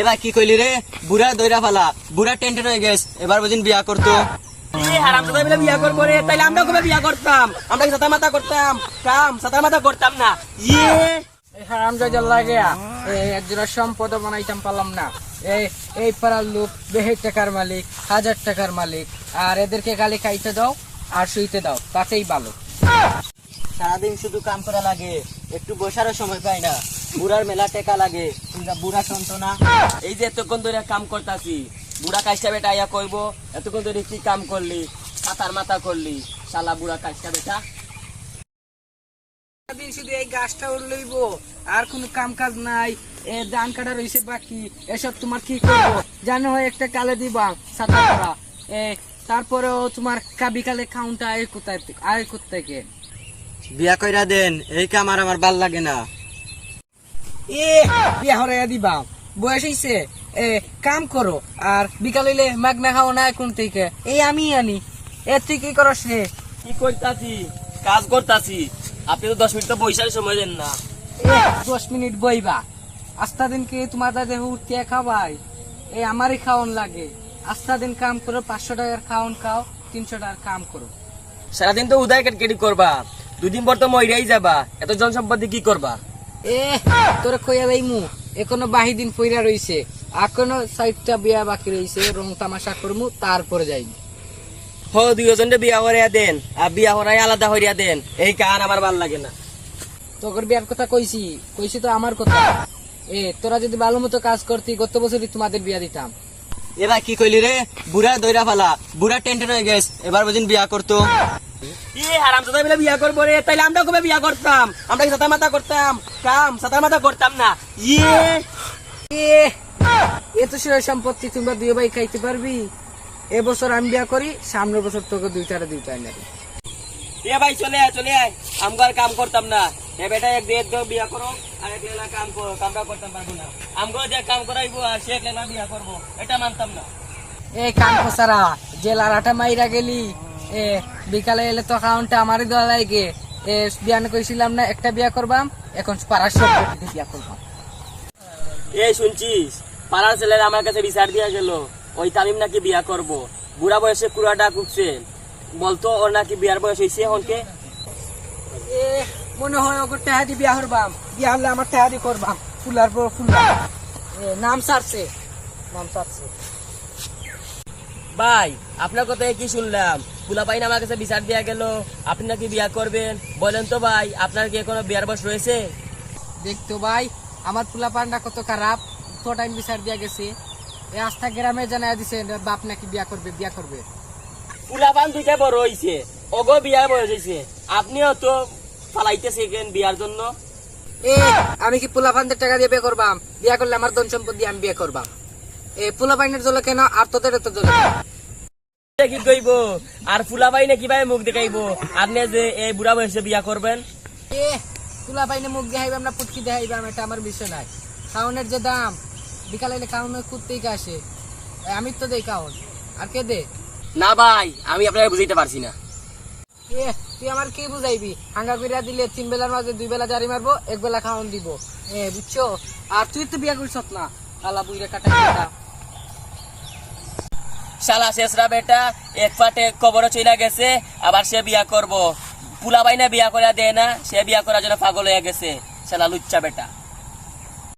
এবার কি কইলি রে? বুড়া দইরা ফালা। বুড়া টেনটেন হয়ে গেছ। এবার বুঝিন বিয়া করতো। হারাম দাদা বলে বিয়া করব রে। তাইলে আমরা কবে বিয়া করতাম? আমরা কি সাতা মাথা করতাম? কাম সাতা মাথা করতাম না। ইয়ে হারাম জাজার একজোড়া সম্পদ বানাইতাম পারলাম না। এই এই পাড়ার লোক দেড় টাকার মালিক হাজার টাকার মালিক। আর এদেরকে গালি খাইতে দাও আর শুইতে দাও। তাতেই ভালো। সারাদিন শুধু কাম করা লাগে। একটু বসারও সময় পাই না। বুড়ার মেলা টেকা লাগে। বুড়া শুনতো না? এই যে এতক্ষণ ধরে কাম করতাছি বুড়া কাজটা বেটা আইয়া কইব এতক্ষণ ধরে কি কাম করলি? সাতার মাথা করলি। শালা বুড়া কাজটা বেটা। সারাদিন শুধু এই গাছটা উড়লইব আর কোনো কাম কাজ নাই। এ ধান কাটা রয়েছে বাকি এসব তোমার কি করব? জানো হয় একটা কালে দিবা করা এ তারপরেও তোমার কা বিকালে খাউনটা আয় কোথায় আয় থেকে বিয়া কইরা দেন এই কাম আর আমার ভালো লাগে না। এ বিয়া হরাইয়া দিবা। বয়স হইছে। এ কাম করো। আর বিকাল হইলে মাগ না খাও না কোন থেকে। এই আমি আনি। এ তুই কি করস রে? কি করতাছি কাজ করতাছি। আপনি তো দশ মিনিট তো সময় দেন না। দশ মিনিট বইবা। আস্তা দিন কি তোমার দাদা উঠতে খাবাই এই আমারই খাওয়ান লাগে। আস্তা দিন কাম করো পাঁচশো টাকার খাওয়ান খাও তিনশো টাকার কাম করো। সারাদিন তো উদয় কেটকেটি করবা। দুদিন পর তো মইরাই যাবা। এত জনসম্পত্তি কি করবা? এ তোরে কইয়া লাইমু এখনও বাহি দিন পইরা রইছে। এখনও সাইডটা বিয়া বাকি রইছে রং তামাশা করমু তারপরে যাইবি হ দুইজনে বিয়া হরিয়া দেন আর বিয়া হরাই আলাদা হরিয়া দেন এই কান আমার ভালো লাগে না। তোর বিয়ার কথা কইছি কইছি তো আমার কথা। এ তোরা যদি ভালো মতো কাজ করতি গত বছরই তোমাদের বিয়া দিতাম। এবার কি কইলি রে? বুড়া দইরা ফালা বুড়া টেনটেন হয়ে গেছ এবার বুঝিন বিয়া করতো। কাম করতাম না। ইয়ে সেরা সম্পত্তি তোমরা দুই ভাই খাইতে পারবি। এবছর আমি বিয়া করি, সামনের বছর তোকে দুইটা। এ ভাই, চলে আয় চলে আয়। কাম করতাম না। বেটা বিয়া করো কাম করতাম না। যে কাম করাইবো বিয়া করব, এটা মানতাম না। এই কান খসারা, যে লারাটা মাইরা গেলি এ বিকালে এলে তো কাউন্টটা আমারই দেওয়া লাগে। এ বিয়ান কইছিলাম না একটা বিয়া করবাম এখন পাড়ার সব বিয়া করবাম। এই শুনছিস? পাড়ার ছেলেরা আমার কাছে বিচার দিয়া গেল ওই তামিম নাকি বিয়া করব। বুড়া বয়সে কুড়াটা কুকছে। বলতো ওর নাকি বিয়ার বয়স হয়েছে এখনকে? এ মনে হয় ওকে টেহাদি বিয়া করবাম। বিয়া হলে আমার টেহাদি করবাম। ফুলার পর ফুলার এ নাম সারছে। নাম সারছে। ভাই আপনার কথায় কি শুনলাম? পুলা পাইন আমার কাছে বিচার দিয়া গেল। আপনি নাকি বিয়া করবেন? বলেন তো ভাই আপনার কি এখনও বিয়ার বয়স রয়েছে? দেখতো ভাই আমার পোলা পান্ডা কত খারাপ। তো টাইম বিচার দিয়া গেছে। এ আস্থা গ্রামে জানাই দিছে বাপ নাকি বিয়া করবে বিয়া করবে। পুলা পান দুইটা বড় হয়েছে অগো বিয়ার বয়স হয়েছে আপনিও তো পালাইতেছে বিয়ার জন্য। এ আমি কি পোলা পান্ডের টাকা দিয়ে বিয়ে করবাম? বিয়া করলে আমার ধন সম্পদ দিয়ে আমি বিয়ে করবাম। এ পোলা পাইনের জলে কেন আর তোদের এত কি কইব আর ফুলা কীভাবে মুখ দেখাইবো? আপনি যে এই বুড়া বয়সে বিয়া করবেন? এ মুখ দেখাইবাম না পুটকি দেখাইবাম এটা আমার বিষয় নাই। খাওনের যে দাম বিকালে এলে খাওনের কুত্তেই আসে। আমি তো দেই খাওন। আর কে দে? না ভাই আমি আপনাকে বুঝাইতে পারছি না। এ তুই আমার কি বুঝাইবি? হাঙ্গা কইরা দিলে তিন বেলার মাঝে দুই বেলা জারি মারবো এক বেলা খাওয়ান দিব। এ বুঝছ? আর তুই তো বিয়া করছ না। কালা বুইরা কাটা কাটা শালা শেষরা বেটা, এক পাটে কবরও চলে গেছে, আবার সে বিয়া করব। পুলা বাইনা বিয়া করে দেয় না, সে বিয়া করার জন্য পাগল হয়ে গেছে। শালা লুচ্চা বেটা।